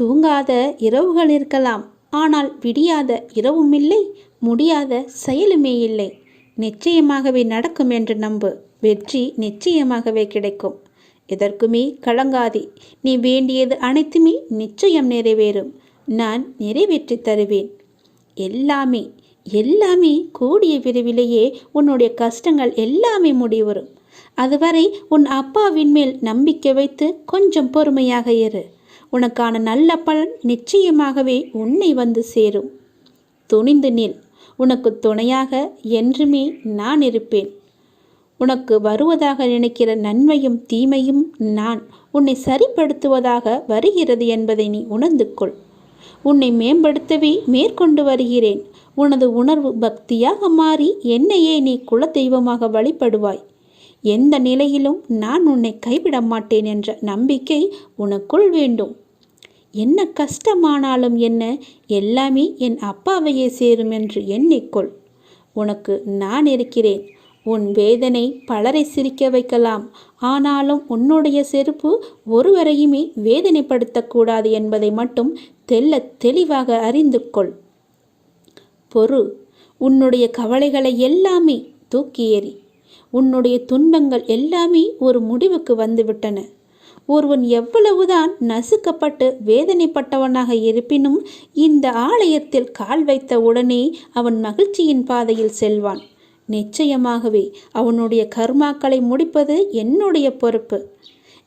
தூங்காத இரவுகள் இருக்கலாம். ஆனால் விடியாத இரவும் இல்லை முடியாத செயலுமே இல்லை. நிச்சயமாகவே நடக்கும் என்று நம்பு. வெற்றி நிச்சயமாகவே கிடைக்கும். எதற்குமே கலங்காதே. நீ வேண்டியது அனைத்துமே நிச்சயம் நிறைவேறும். நான் நிறைவேற்றி தருவேன். எல்லாமே எல்லாமே கூடிய விரைவிலேயே உன்னுடைய கஷ்டங்கள் எல்லாமே முடிவரும் அதுவரை உன் அப்பாவின் மேல் நம்பிக்கை வைத்து கொஞ்சம் பொறுமையாக இரு. உனக்கான நல்ல பலன் நிச்சயமாகவே உன்னை வந்து சேரும். துணிந்து நில். உனக்கு துணையாக என்றுமே நான் இருப்பேன். உனக்கு வருவதாக நினைக்கிற நன்மையும் தீமையும் நான் உன்னை சரிப்படுத்துவதாக வருகிறது என்பதை நீ உணர்ந்து கொள். உன்னை மேம்படுத்தவே மேற்கொண்டு வருகிறேன். உனது உணர்வு பக்தியாக மாறி என்னையே நீ குலதெய்வமாக வழிபடுவாய். எந்த நிலையிலும் நான் உன்னை கைவிட மாட்டேன் என்ற நம்பிக்கை உனக்குள் வேண்டும். என்ன கஷ்டமானாலும் என்ன எல்லாமே என் அப்பாவையே சேரும் என்று எண்ணிக்கொள். உனக்கு நான் இருக்கிறேன். உன் வேதனை பலரை சிரிக்க வைக்கலாம். ஆனாலும் உன்னுடைய செருப்பு ஒருவரையுமே வேதனைப்படுத்தக்கூடாது என்பதை மட்டும் தெல்ல தெளிவாக அறிந்து கொள். பொறு. உன்னுடைய கவலைகளை எல்லாமே தூக்கி ஏறி. உன்னுடைய துன்பங்கள் எல்லாமே ஒரு முடிவுக்கு வந்துவிட்டன. ஒருவன் எவ்வளவுதான் நசுக்கப்பட்டு வேதனைப்பட்டவனாக இருப்பினும் இந்த ஆலயத்தில் கால் வைத்த உடனே அவன் மகிழ்ச்சியின் பாதையில் செல்வான். நிச்சயமாகவே அவனுடைய கர்மாக்களை முடிப்பது என்னுடைய பொறுப்பு.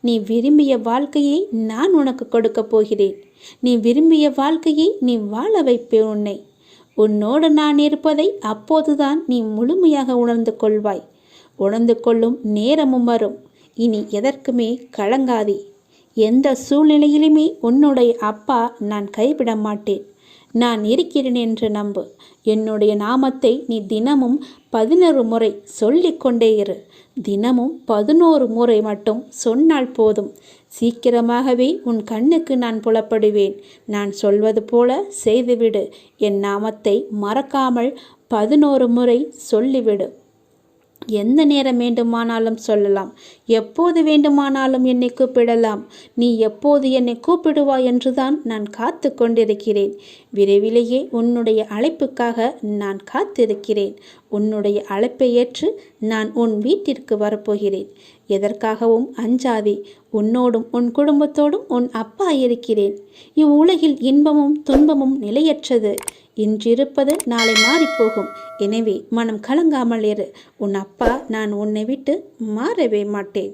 நீ விரும்பிய வாழ்க்கையை நான் உனக்கு கொடுக்கப் போகிறேன். நீ விரும்பிய வாழ்க்கையை நீ வாழ வைப்பேன் உன்னை. உன்னோடு நான் இருப்பதை அப்போதுதான் நீ முழுமையாக உணர்ந்து கொள்வாய். உணர்ந்து கொள்ளும் நேரமும் வரும். இனி எதற்குமே கலங்காதே. எந்த சூழ்நிலையிலுமே உன்னுடைய அப்பா நான் கைவிட மாட்டேன் நான் இருக்கிறேன் என்று நம்பு. என்னுடைய நாமத்தை நீ தினமும் பதினொரு முறை சொல்லிக்கொண்டே இரு. தினமும் பதினோரு முறை மட்டும் சொன்னால் போதும். சீக்கிரமாகவே உன் கண்ணுக்கு நான் புலப்படுவேன். நான் சொல்வது போல செய்துவிடு. என் நாமத்தை மறக்காமல் பதினோரு முறை சொல்லிவிடு. எந்த நேரம் வேண்டுமானாலும் சொல்லலாம். எப்போது வேண்டுமானாலும் என்னை கூப்பிடலாம். நீ எப்போது என்னை கூப்பிடுவாய் என்றுதான் நான் காத்து கொண்டிருக்கிறேன் விரைவிலேயே உன்னுடைய அழைப்புக்காக நான் காத்திருக்கிறேன். உன்னுடைய அழைப்பை ஏற்று நான் உன் வீட்டிற்கு வரப்போகிறேன். எதற்காகவும் அஞ்சாதே உன்னோடும் உன் குடும்பத்தோடும் உன் அப்பா இருக்கிறேன். இவ்வுலகில் இன்பமும் துன்பமும் நிலையற்றது. இன்றிருப்பது நாளை மாறிப்போகும். எனவே மனம் கலங்காமல் இரு. உன் அப்பா நான் உன்னை விட்டு மாறவே மாட்டேன்.